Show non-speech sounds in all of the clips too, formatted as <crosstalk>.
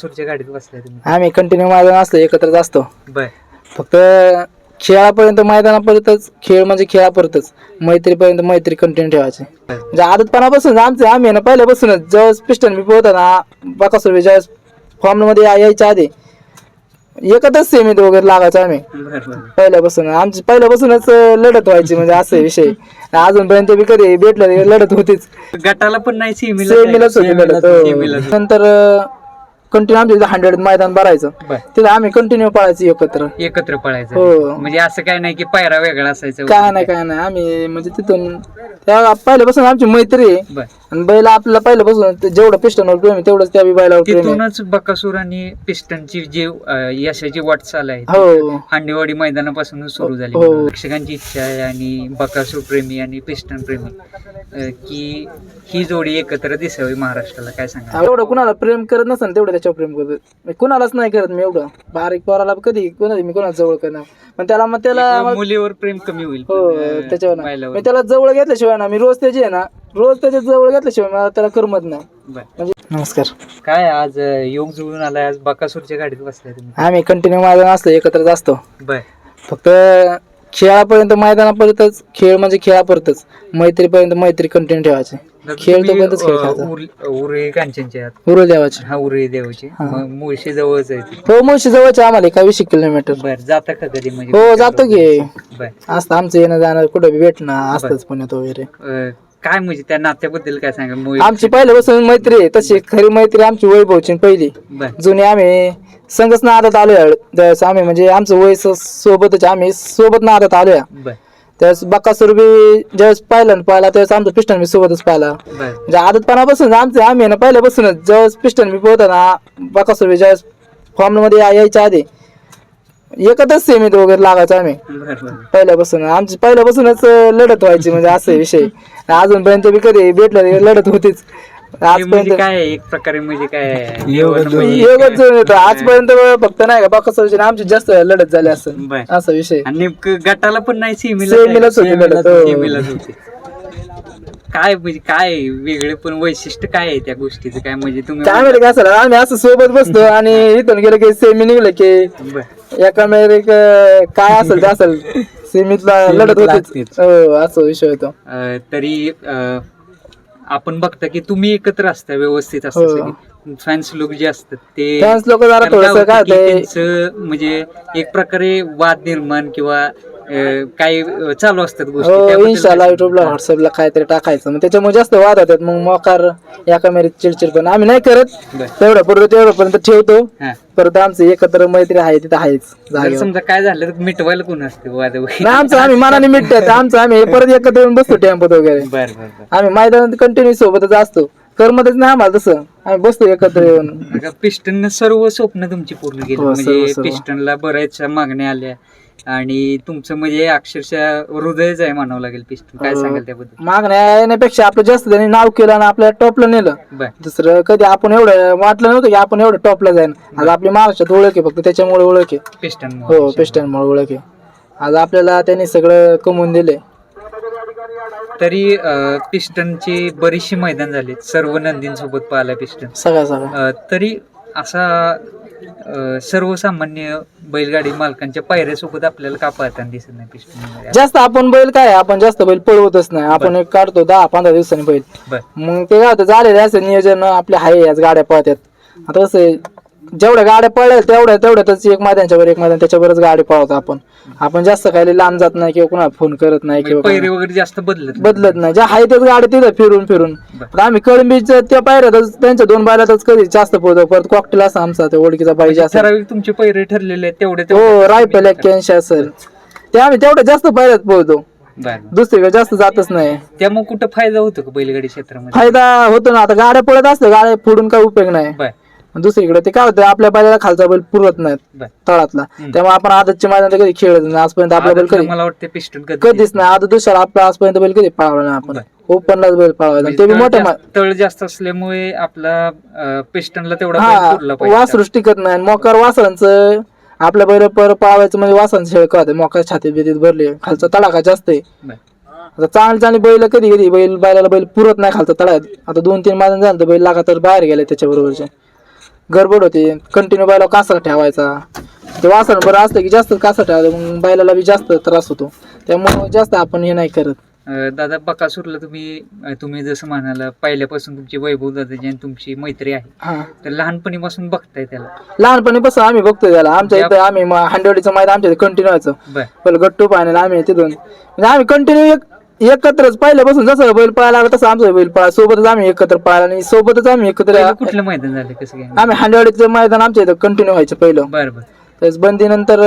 सुरच्या गाडीत बसलाय तुम्ही. आम्ही कंटिन्यू मैदान असतो एकत्रच असतो. बर. फक्त खेळापर्यंत मैदानापर्यंतच खेळ म्हणजे खेळापर्यंतच मैत्रीपर्यंत मैत्री कंटिन्यू ठेवायची. म्हणजे आदतपणापासून आमचे आम्ही ना पहिल्यापासूनच ज्यावेळेस पिस्टन बी होता ना बाकासुर ज्यावेळेस फॉर्ममध्ये या- यायच्या आधी एकत्रच सेमीत वगैरे लागायचो आम्ही. पहिल्यापासून आमची पहिल्यापासूनच लढत व्हायची म्हणजे असे विषय. अजूनपर्यंत बी कधी भेटलं तरी लढत होतीच. गटाला पण नाही सेमीला सेमीलाच होती लढत हो. नंतर कंटिन्यू आमच्या हंड्रेड मैदान भरायचं. बर. तिथं आम्ही कंटिन्यू पळायचं एकत्र. एकत्र पळायचं. हो. म्हणजे असं काय नाही की पायरा वेगळा असायचा काय नाही काय नाही. आम्ही म्हणजे तिथून त्या पहिल्यापासून आमची मैत्री आहे. बर. आणि बैल आपल्याला पहिल्यापासून ते जेवढं पिस्टनवर प्रेम आहे तेवढंच त्या बी बैलावर प्रेम आहे. तिथूनच बकासूर आणि पिस्टनची जी अं, यशाची वाटचाल आहे. हो. हांडेवाडी मैदानापासून सुरू झाली हो. प्रेक्षकांची इच्छा आहे आणि बकासूर प्रेमी आणि पिस्टन प्रेमी. अं, की ही जोडी एकत्र दिसावी महाराष्ट्राला. काय सांगा एवढं कुणाला प्रेम करत नसेल तेवढं त्याच्यावर प्रेम करत मी कुणालाच नाही करत मी एवढं. बारीक पोराला कधी कोणाला मी कोणाला जवळ करणार? पण त्याला मग त्याला मुलीवर प्रेम कमी होईल. हो त्याच्यावर त्याला जवळ घेतल्याशिवाय ना मी रोज त्याची आहे ना रोज त्याच्याजवळ घेतल्याशिवाय मला त्याला करमत नाही. म्हणजे नमस्कार. काय आज योग जुळून आलाय. आज बकासूरच्या गाडीत बसलाय तुम्ही. आम्ही कंटिन्यू मैदान असतो एकत्रच असतो. बर. फक्त खेळापर्यंत मैदानापर्यंतच खेळ म्हणजे खेळापर्यंतच मैत्रीपर्यंत मैत्री कंटिन्यू ठेवायची. खेळ तोपर्यंतच खेळ खेळायचा उरे कांचनचे आहात. उरुळ देवाची. हा उरे देवाचे. हा. मग मुळशी जवळच आहे ती. हो मुळशी जवळचे आम्हाला एका वीस किलोमीटर. बर जाता का कधी म्हणजे? हो जातो की. बर. असतं आमचं येणं जाणं कुठं बी भेटणं असतंच पुण्यात वगैरे. अं, काय म्हणजे त्या नात्याबद्दल काय सांगा? आमची पहिल्यापासून मैत्री आहे. तशी खरी मैत्री आमची वैभवची पहिली. बर. जुनी आम्ही संघच नादात आलोय. त्यावेळेस आम्ही म्हणजे आमचं वय स- सोबतच आम्ही सोबत नादात आलोय. बर. त्यावेळेस बक्कासूर बी ज्यावेळेस पाहिला ना पाहिला त्यावेळेस आमचं पिस्टन बी सोबतच पाहिला. म्हणजे आदतपणापासून आमचे आम्ही ना पहिल्यापासूनच ज्यावेळेस पिस्टन बी होता ना बकासूर बी ज्यावेळेस फॉर्ममध्ये यायच्या आधी एकत्रच सेमीत वगैरे लागायचो आम्ही. पहिल्यापासून. आमची पहिल्यापासूनच लढत व्हायची म्हणजे असे विषय. अजूनपर्यंत बी कधी भेटलं लढत होतीच. हे म्हणजे आजपर्यंत काय? एक प्रकारे म्हणजे काय म्हणजे- योगच जुळून येतं आजपर्यंत फक्त नाही का बकासूरची आणि आमची जास्त लढत झाली असं. बर. असा विषय. आणि नेमकं गटाला पण नाही सेमीला सेमीलाच होती लढत, हो. सेमीलाच होती. काय म्हणजे काय वेगळे पण वैशिष्ट्य काय आहे त्या गोष्टीचं? काय म्हणजे तुम्ही काय माहिती काय असं आम्ही असं सोबत बसतो आणि इथून गेलो की सेमी निघलं की बर. एकामेक काय असेल ते असेल. <laughs> सेमीतला लढत होतीच. हो असं विषय होतो. अं, तरी अं, आपण बघता की तुम्ही एकत्र असता व्यवस्थित हो. असता फॅन्स लोक जे असतात ते फॅन्स लोक जरा थोडस काय त्यांचं म्हणजे एक प्रकारे वाद निर्माण किंवा अं, काही अं, चालू असतात गोष्टी. हो त्याबद्दल इन्स्टाला काय युट्यूबला व्हॉट्सअपला काहीतरी टाकायचं. मग त्याच्यामुळे जास्त वाद होतात. मग मोकार एका मेरी चिडचिड पण. आम्ही नाही करत. बरं. तेवढं पुरतं तेवढं ठेवतो. हा. परत आमचं एकत्र मैत्री आहे तिथं आहेच. जर जागेवर. समजा काय झालं तर मिटवायला कोण असते? वाद वगैरे. नाही आमचं आम्ही मनाने मिटतात आमचं आम्ही परत एकत्र येऊन बसतो टेम्पोत वगैरे. बर बर बर. आम्ही मैदानात कंटिन्यू सोबतच असतो. करमतच नाही आम्हाला तसं. आम्ही बसतो एकत्र येऊन. पिस्टन सर्व स्वप्न तुमची पूर्ण केली. हो, सर्व, म्हणजे सर्व. पिस्टनला बऱ्याचशा मागण्या आल्या. आणि तुमचं म्हणजे अक्षरशः हृदयच आहे म्हणावं लागेल पिस्टन काय. सांगाल त्याबद्दल? मागण्या येण्यापेक्षा आपलं जास्त त्यांनी नाव केलं आणि आपल्या टॉपला नेलं. बर. दुसरं कधी आपण एवढं वाटलं नव्हतं की आपण एवढं टॉपला जाईन. आज आपली महाराष्ट्रात ओळख आहे फक्त त्याच्यामुळे ओळख आहे. पिस्टन हो पेस्टनमुळे ओळख आहे. आज आपल्याला त्यांनी सगळं कमवून दिले तरी पिस्टनची बरीचशी मैदान झाली सर्व नंदींसोबत पाहिला पिस्टन सगळं सगळं. तरी असा सर्वसामान्य बैलगाडी मालकांच्या पायऱ्यासोबत आपल्याला का पाहताना दिसत नाही पिस्टन जास्त आपण बैल काय आपण जास्त बैल पळवतच नाही. आपण एक काढतो दहा पंधरा दिवसांनी बैल. बर. मग ते काय होतं झालेले असं नियोजन आपले आहे याच गाड्या पळतात आता कसं आहे, जेवढ्या गाड्या पळल्या तेवढ्या तेवढ्यातच एक मैदानच्या वर एक मैदान त्याच्यावरच गाडी पळवतो आपण. आपण जास्त काही लांब जात नाही किंवा कुणाला फोन करत नाही किंवा पैरे म्हणजे वगैरे जास्त बदलत नाही. बदलत नाही. ज्या आहे त्याच गाडी तिथं फिरून फिरून. आता आम्ही कळंबीच्या त्या पायऱ्यातच त्यांच्या दोन बायलातच कधी जास्त पोहतो परत कॉकटेल असा आमचा ते ओळखीचा पाहिजे असं ठराविक तुमचे पैरे ठरलेले आहेत तेवढे हो रायफल एक्क्याऐंशी असेल. ते आम्ही तेवढं जास्त पायऱ्यात पोहतो बर. दुसरीकडे जास्त जातच नाही. त्यामुळे कुठं फायदा होतो का बैलगाडी क्षेत्रामध्ये? फायदा होतो ना. आता गाड्या पळत असते गाड्या फोडून काय उपयोग नाही. बर. दुसरीकडे ते काय होतं आपल्या बैलाला खालचा बैल पुरत नाहीत बर. तळातला. त्यामुळे आपण आदतची मैदान कधी खेळत नाही आजपर्यंत आपला बैल कधी मला वाटतं पिस्टन कधी कधीच नाही. आदत दुसरा आपला आजपर्यंत बैल कधी पळवला नाही आपण. ओपनलाच बैल पळवायचा ते बी तळ मोठ्या जास्त- तळ जास्त असल्यामुळे आपला पिस्टनला तेवढा बैल हा पाहिजे. वासरूच टिकत नाही. मोकार वासरांचं आपल्या बैल पर पाळायचं म्हणजे वासरांचं शेळ कळत. मोकार छातीत बितीत भरले खालचा तडाखा जास्त आहे. आता चांगली चांगली बैल कधी कधी बैल बैलाला बैल पुरत नाही खालचा तळात आता दोन तीन मैदान झालं तर बैल लागा तर बाहेर गेले त्याच्या बरोबरचे गडबड होते. कंटिन्यू बैला कासा ठेवायचा. ते वासर बरं असलं की जास्त कासा ठेवायचं मग बैलाला बी जास्त त्रास होतो. त्यामुळे जास्त आपण हे नाही करत. अं, दादा बकासूरला तुम्ही अं, तुम्ही जसं म्हणाला पहिल्यापासून तुमची वैभव दादाची आणि तुमची मैत्री आहे. हा. तर लहानपणीपासून बघताय त्याला? लहानपणीपासून आम्ही बघतोय त्याला. आमच्या इथं आम्ही म- हांडवडीचं मैदान आमच्या कंटिन्यू व्हायचं. बर. पहिलं गट्टू पाहण्याला आम्ही तिथून म्हणजे आम्ही कंटिन्यू एक एकत्रच पहिल्यापासून जसं बैल पळायला लागला तसं आमचं बैल पळा. सोबतच आम्ही एकत्र पळायला आणि सोबतच आम्ही एकत्र पहिलं कुठलं मैदान झालं? कसं काय? आम्ही हांडवडीचं मैदान आमच्या इथं कंटिन्यू व्हायचं पहिलं. बर बर. त्याच बंदीनंतर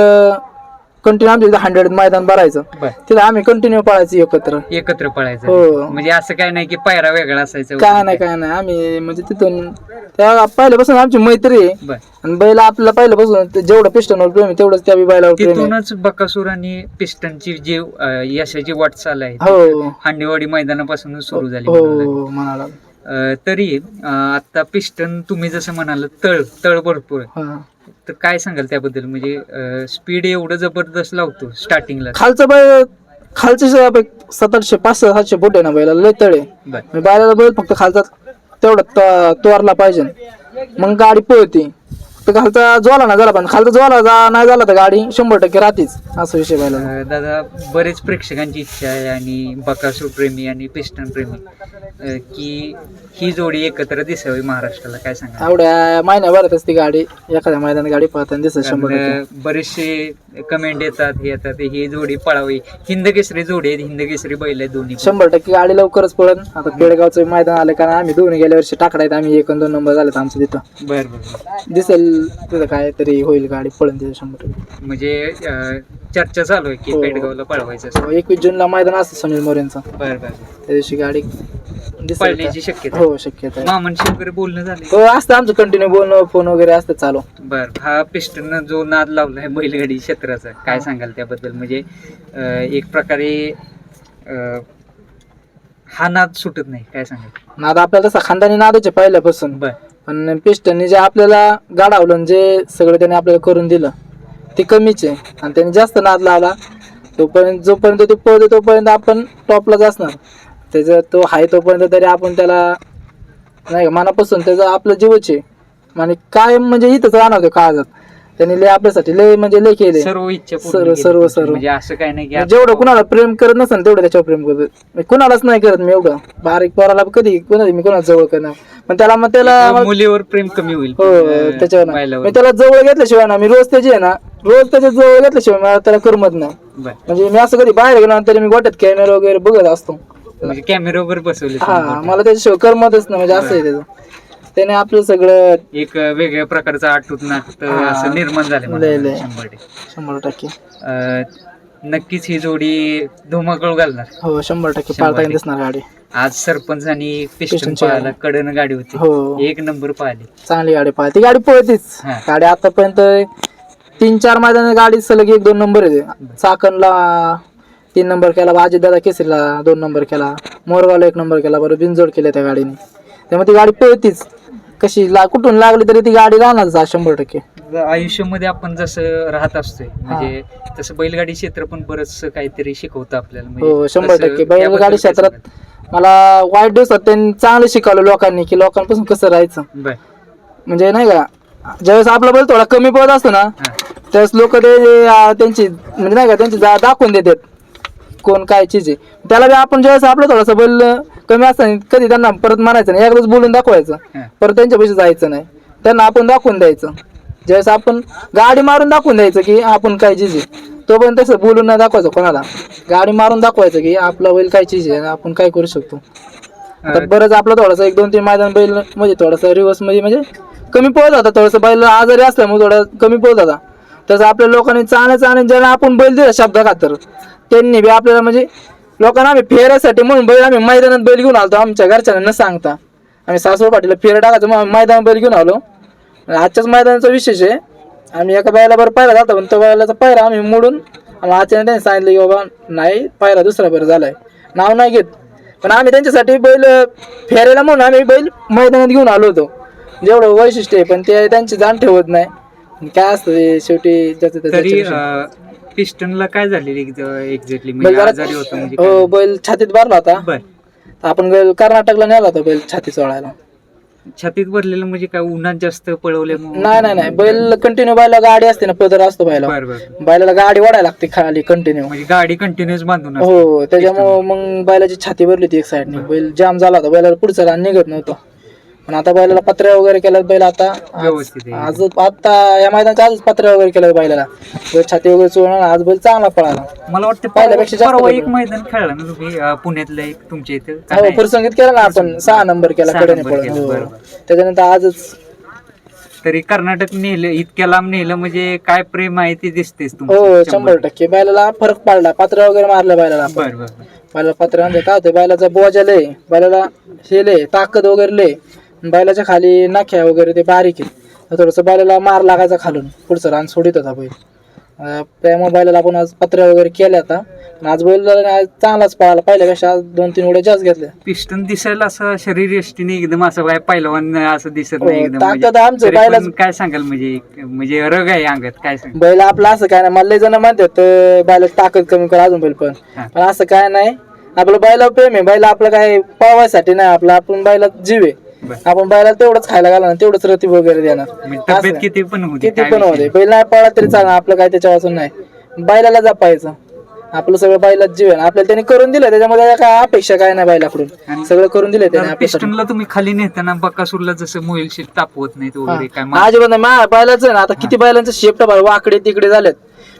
कंटिन्यू आमच्या इथं हंड्रेड मैदान भरायचं. बर. तिथं आम्ही कंटिन्यू पळायचं एकत्र. एकत्र पळायचं. हो. म्हणजे असं काय नाही की पायरा वेगळा असायचा काय नाही काय नाही. आम्ही म्हणजे तिथून त्या पहिल्यापासून आमची मैत्री आहे. बर. आणि बैल आपल्याला पहिल्यापासून ते जेवढं पिस्टनवर प्रेम आहे तेवढंच त्या बी बैलावर प्रेम आहे. तिथूनच बकासूर आणि पिस्टनची जी अं, यशाची वाटचाल आहे. हो. हांडेवाडी मैदानापासून सुरू झाली. हो म्हणाला तरी आता पिस्टन तुम्ही जसं म्हणाल तळ तळ भरपूर. तर काय सांगाल त्याबद्दल? म्हणजे स्पीड एवढं जबरदस्त लावतो स्टार्टिंगला खालचं बैल खालचे सात आठशे पाचशे सातशे फूट आहे ना बैलाला लय तळे बैलाला बैल फक्त खालचा तेवढा तोरला पाहिजे. मग गाडी पळते. तर खालचा ज्वाला ना झाला पण खालचा ज्वाला जा नाही झाला तर गाडी शंभर टक्के राहतेच असा विषय अं, दादा बरेच प्रेक्षकांची इच्छा आहे आणि बकासूर प्रेमी आणि पिस्टन प्रेमी. अं, की ही जोडी एकत्र दिसावी महाराष्ट्राला काय सांगा एवढ्या महिन्याभरातच ती गाडी एखाद्या मैदानात गाडी पळताना दिसत शंभर टक्के. बरेचसे कमेंट येतात हे येतात ही जोडी पळावी. हिंद केसरी जोडी आहेत हिंद केसरी बैल आहेत दोन्ही पण. शंभर टक्के गाडी लवकरच पळत आता पेडगावचं मैदान आलं कारण आम्ही दोन्ही गेल्या वर्षी टाकडायत आम्ही एक आणि दोन नंबर झालेत आमचं तिथं. बर बर बर. दिसेल काय तरी होईल गाडी पळून तिथं शंभर. टक्के म्हणजे अं, चर्चा चालू आहे की हो. पेडगावला पळवायचं असं? एकवीस जूनला मैदान असतं सुनील मोरेंचं. बर बर त्या दिवशी गाडी दिसेल का? पळण्याची शक्यता आहे. हो शक्यता आहे. मामांशी वगैरे बोलणं झालं हो असतं आमचं कंटिन्यू बोलणं फोन वगैरे असतं चालू. बर हा पिस्टन जो नाद लावलाय बैलगाडी क्षेत्राचा काय सांगाल त्याबद्दल? म्हणजे अं, एक प्रकारे अं, हा नाद सुटत नाही काय सांगाल? नाद आपल्याला तसा खानदानी नादाचे पहिल्यापासून. बर. आणि पिस्टनने जे आपल्याला गाडावलं जे सगळं त्याने आपल्याला करून दिलं ते कमीच आहे. आणि त्याने जास्त नाद लावला तोपर्यंत जोपर्यंत ते पळतो तोपर्यंत आपण टॉपलाच असणार. त्याचं तो आहे तोपर्यंत तरी आपण त्याला नाही का मनापासून त्याचं आपलं जीवच आहे. आणि कायम म्हणजे इथंच राहणार तो काळजात. त्यांनी लय आपल्यासाठी लय म्हणजे लय केले सर्व इच्छा पूर्ण सर्व- केली सर्व- तुमची. सर्व. म्हणजे असं काय नाही की आता- जेवढं कुणाला प्रेम करत नसेल तेवढं त्याच्यावर प्रेम करतो. मी कुणालाच नाही करत मी एवढं. बारीक पोराला कधी कोणा मी कोणाला जवळ करणार? पण त्याला मग त्याला मुलीवर प्रेम कमी होईल हो त्याच्यावर ना. मी त्याला जवळ घेतल्याशिवाय ना मी रोज त्याची आहे ना रोज त्याच्याजवळ घेतल्याशिवाय मला त्याला करमत नाही. बर. म्हणजे मी असं कधी बाहेर गेलो ना तरी मी गोट्यात कॅमेरा वगैरे बघत असतो. म्हणजे कॅमेरा वगैरे बसवले हा. मला त्याच्याशिवाय करमतच नाही म्हणजे असं आहे त्याचं. त्याने आपलं सगळं एक वेगळ्या प्रकारचा आटूत नाट हा. असं निर्माण झालं मला लय- लय. शंभर टक्के. शंभर टक्के. अं, नक्कीच ही जोडी धुमाकूळ घालणार. हो शंभर टक्के. शंभर पाळता टक्के. दिसणार गाडी. आज सरपंच आणि पिस्टन गाडी. कडन गाडी होती. हो. एक नंबर पाहिली चांगली गाडी पाहिजे ती गाडी पळतीच. हा. गाडी आतापर्यंत तीन चार मैदान गाडी सलग एक दोन नंबर आहे चाकणला तीन नंबर केला दादा केसरीला दोन नंबर केला मोरगावला एक नंबर केला बरं बिनजोड केल्या त्या गाडीने. त्यामुळे ती गाडी पळतीच. कशी ला कुठून लागली तरी ती गाडी राहणारच आज शंभर टक्के. आयुष्यामध्ये आपण जसं राहत असतोय म्हणजे तसं बैलगाडी क्षेत्र पण बरंच काहीतरी शिकवतं आपल्याला म्हणजे हो शंभर टक्के. त्याबद्दल बैलगाडी काय क्षेत्रात सांगाल? मला वाईट दिवसात त्यांनी चांगलं शिकवलं लोकांनी की लोकांपासून कसं राहायचं. बर. म्हणजे नाही का ज्यावेळेस आपला बैल थोडा कमी पडत असतो ना हा. त्यावेळेस लोक ते अं, त्यांची म्हणजे नाही का त्यांची जा- दाखवून देतात कोण काय चीज आहे. त्याला बी आपण ज्यावेळेस आपलं थोडासा बैल कमी असतं कधी त्यांना परत म्हणायचं नाही. एकदाच बोलून दाखवायचं. परत त्यांच्या पैसे जायचं नाही. त्यांना आपण दाखवून द्यायचं. ज्यावेळेस आपण गाडी मारून दाखवून द्यायचं की आपण काय चीज आहे. तो पण तसं बोलून नाही दाखवायचं कोणाला. गाडी मारून दाखवायचं की आपला बैल काय चीज आहे आणि आपण काय करू शकतो. अं, बरंच आपलं थोडंसं एक दोन तीन मैदान बैल म्हणजे थोडंसं रिवर्समध्ये म्हणजे कमी पळत होता. थोडंसं बैल आजारी असल्यामुळे थोडं कमी पळत होता. तसं आपल्या लोकांनी चांगलं चांगलं ज्यांना आपण बैल दिला शब्द खातर त्यांनी बी आपल्याला म्हणजे लोकांना आम्ही फेऱ्यासाठी म्हणून बैल आम्ही मैदानात बैल घेऊन आलो आमच्या घरच्यांना न सांगता. आम्ही सासवड पाटीला फेऱ्या टाकायचं मग आम्ही मैदानात बैल घेऊन आलो. आजच्याच मैदानाचा विशेष आहे आम्ही एका बैला बरं पायरा जातो पण तो बैलाचा पायरा आम्ही मोडून आम्हाला आजच्या त्यांनी सांगितलं की बाबा नाही पायरा दुसरा बरं झालाय. नाव नाही घेत. पण आम्ही त्यांच्यासाठी बैल फेरायला म्हणून आम्ही बैल मैदानात घेऊन आलो होतो. जेवढं वैशिष्ट्य आहे पण ते त्यांची जाण ठेवत नाही. काय असतं ते शेवटी त्याचं. पिस्टनला काय झालेली एक्झॅक्टली बैल म्हणजे जरा- आजारी होतं म्हणजे हो काय? बैल छातीत बारला होता. बर. आपण बैल कर्नाटकला नेला होता बैल छाती चोळायला छातीत भरलेलं म्हणजे काय? उन्हात जास्त पळवल्यामुळे नाही नाही नाही. बैल कंटिन्यू बैला गाडी असते ना पदर असतो बैला बर बर बैलाला गाडी वाढायला लागते खाली कंटिन्यू म्हणजे गाडी कंटिन्युअस बांधून असते. हो त्याच्यामुळं मग बैलाची छाती भरली होती एक साईडने बैल जाम झाला होता. बैलाला पुढचा रान निघत नव्हतं. पण आता बैलाला पत्र्या वगैरे केल्यात बैल आता. आज- व्यवस्थित आहे. आज आता या मैदानाच्या आजच पत्र्या वगैरे केल्यात बैलाला. बैल छाती वगैरे चोळणार आज बैल चांगला पळाला. मला वाटतं पहिल्यापेक्षा जास्त परवा बदल. एक मैदान खेळला ना तुम्ही अं, पुण्यातलं एक तुमच्या इथं? का हो नाही? पुरसंगीत केला ना आपण. सहा नंबर केला सहा कडेने नंबर पळून. केला, हो. बरोबर. त्याच्यानंतर आजच तरी कर्नाटक नेलं इतक्या लांब नेलं म्हणजे काय प्रेम आहे ते दिसतेच हो शंभर टक्के. बैलाला फरक पडला. पात्र वगैरे मारलं बैलाला आपण. बर बर बैलाला पत्र म्हणजे काय होतं? बैलाचा बोजा लय. बैलाला हे लय ताकद वगैरे लय. बैलाच्या खाली नाख्या वगैरे ते बारीक आहे थोडस बैलाला मार लागायचा खालून पुढचं रान सोडित होता बैल. त्यामुळे बैलाला आपण आज पत्र वगैरे केले आता. आज बैल चांगलाच पळाला. पहिल्यापेक्षा आज दोन तीन उड्या जास्त घेतल्या. पिस्टन दिसायला असं शरीर यष्टीने एकदम असं काय पहिलवान असं दिसत हो, नाही एकदम. म्हणजे. ताकद आमचं तरी पण बैलाच- काय सांगाल म्हणजे म्हणजे रग आहे अंगात काय सांग बैल आपला असं काय नाही. मला लय जण म्हणतात अं, बैलाची ताकद कमी कर अजून बैल पण. हा. पण असं काय नाही. आपलं बैला प्रेम आहे. बैल आपलं काय पळवायसाठी नाही. आपलं आपण बैला जीव आहे. बर. आपण बैला तेवढंच खायला घालणार तेवढंच रती वगैरे देणार. म्हणजे असं तब्येत नाही. किती पण होती किती पण होते बैल नाही पळला तरी चालणार आपलं काय त्याच्या वाचून नाही. बैलाला जपायचं. आपलं सगळं बैलाच जीव आहे. आपल्याला त्यांनी करून दिलं त्याच्यामध्ये त्याच्या काय अपेक्षा काय नाही बैलाकडून. सगळं करून दिलं त्याने आपल्यासाठी. पिस्टनला तुम्ही खाली नेताना बकासूरला जसं मोईल शेत तापवत नाही वगैरे काय मा- अजिबात नाही. मा बैलाच आहे ना आता किती बैलांचं शेपट वाकडे तिकडे झालेत.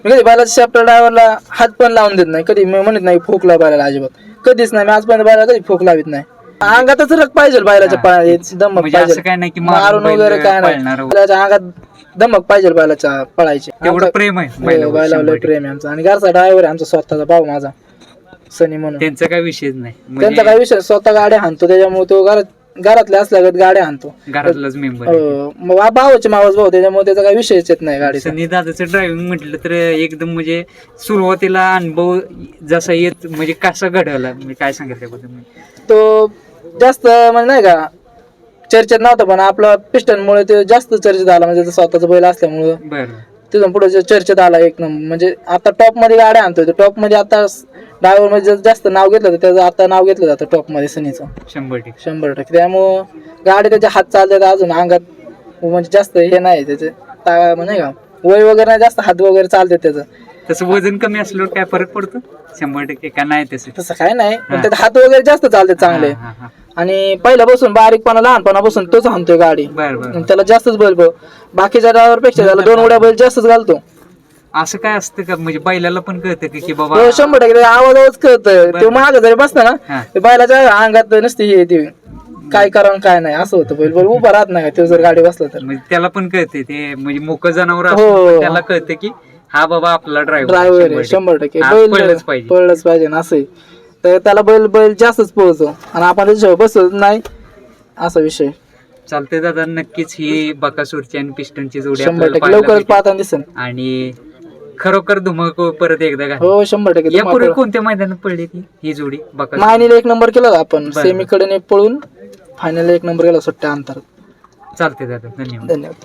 मी कधी बैलाच्या शेपट ड्रायव्हरला हात पण लावून देत नाही. कधी मी म्हणत नाही फोकला बैलाला अजिबात. कधीच नाही. मी आजपर्यंत बैलाला कधी फोक लावित नाही. अंगातच रग पाहिजे बैलाच्या हा. पायात. दमक म्हणजे पाहिजे. काय नाही की मारून वगैरे काय नाही. पळणार वगैरे. बैलाच्या अंगात दमक पाहिजे बैलाच्या पळायची. तेवढं आमचा- प्रेम आहे हो, बैलावर, बैलावर शंभर लय प्रेम आहे आमचा. आणि घरचा ड्रायव्हर आहे आमचा स्वतःचा भाऊ माझा सनी म्हणून. त्यांचा काय विषयच नाही. त्यांचा म्हणजे काय विषय स्वतः गाड्या हाणतो त्याच्यामुळे तो घरात घरातल्या असल्यागत गाड्या हाणतो. घरातलाच मेंबर हो, मग बा- भावाचे मावस भाऊ त्याच्यामुळे त्याचा काही विषयच येत नाही गाडीचा. सनी दादाचं ड्रायव्हिंग म्हटलं तर एकदम म्हणजे सुरुवातीला अनुभव जसा येत म्हणजे कसा घडवला म्हणजे काय सांगत त्याबद्दल? तो जास्त म्हणजे नाही का चर्चेत नव्हता पण आपला पिस्टनमुळे ते जास्त चर्चेत आला म्हणजे स्वतःचा बैल असल्यामुळं. बर. तिथून पुढे चर्चेत आला एक नंबर. म्हणजे आता टॉपमध्ये गाड्या आणतोय टॉपमध्ये आता ड्रायव्हरमध्ये जास्त नाव घेतलं तर त्याचं आता नाव घेतलं जातं टॉपमध्ये सनीचं. शंभर टक्के. शंभर टक्के. त्यामुळं गाडी त्याच्या हात चालतात अजून अंगात म्हणजे जास्त हे नाही त्याचे. ता म्हणजे का वय वगैरे नाही जास्त हात वगैरे चालतात त्याचं. तसं वजन कमी असल्यावर काय फरक पडतो? शंभर टक्के का नाही तसं तसं काय नाही पण हा. त्याचे हात वगैरे जास्त चालतात चांगले. हा, हा, हा. आणि पहिल्यापासून बारीकपणा लहानपणापासून तोच हाणतोय गाडी. बर बर आणि त्याला जास्तच बैल ब- बाकीच्या ड्रायव्हरपेक्षा त्याला दोन उड्या बैल जास्तच घालतो. असं काय असतं का? म्हणजे बैलाला पण कळतं की की बाबा हो शंभर टक्के त्याचा आवाजावरच कळतं. तो माग जरी बसला ना हा. ते बैलाच्या अंगात नसते हे ते काय करावं काय नाही असं होतं बैल. बैल उभा राहत नाही तो जर गाडी बसला तर. म्हणजे त्याला पण कळते ते म्हणजे मोकं जनावर हो. पण त्याला कळतं की हा बाबा आपला ड्रायव्हर ड्रायव्हर आहे शंभर टक्के. पळलंच बैल पाहिजे. पळलंच पाहिजे ना असं आहे. तर त्याला बैल बैल जास्तच पळतो. आणि आपण त्याच्यावर बसत नाही असा विषय. चालतंय दादा नक्कीच ही बकासूरची आणि पिस्टनची जोडी शंभर आपल्याला टक्के. पाहायला लवकरच भेटेल. पाहताना दिसेल. आणि खरोखर धुमाकूळ परत एकदा घाल. हो शंभर टक्के यापूर्वी तुम्हाला- कोणत्या मैदानात पडली ती ही जोडी बकासूर? मायनीला एक नंबर केला होता आपण. बरं. सेमी कडे पळून फायनल एक नंबर केला सुट्ट्या अंतरात. चालते दादा धन्यवाद. धन्यवाद.